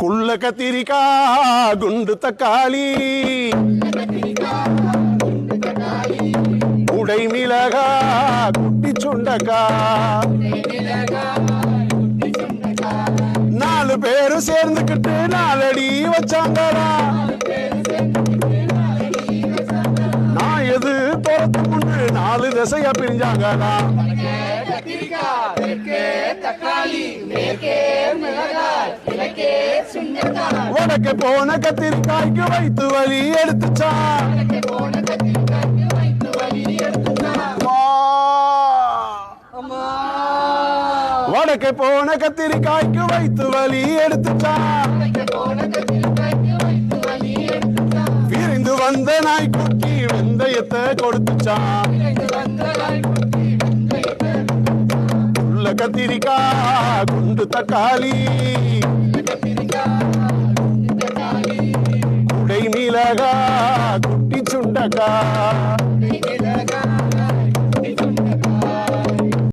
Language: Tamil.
குள்ள கத்திரிக்கா குண்டு தக்காளி உடை மிளகா குட்டி சுண்டக்கா நாலு பேரும் சேர்ந்துக்கிட்டு நாலடி வச்சாங்கடா. நான் எது தோறத்து முன்னு நாலு திசையா பிரிஞ்சாங்கடா. தக்காளி மேற்கே வடக்கு போன கத்திரிக்காய்க்கு வைத்து எடுத்துச்சான் வழி. அம்மா. வடக்கு போன கத்திரிக்காய்க்கு வைத்து எடுத்துச்சான் வழி எடுத்துட்டான் விரிந்து வந்த நாய்க்குட்டி வெந்தயத்தை கொடுத்துச்சான் உள்ள கத்திரிக்காய் குண்டு தக்காளி குடை மிளகா குட்டி சுண்டக்கா மிளகாய்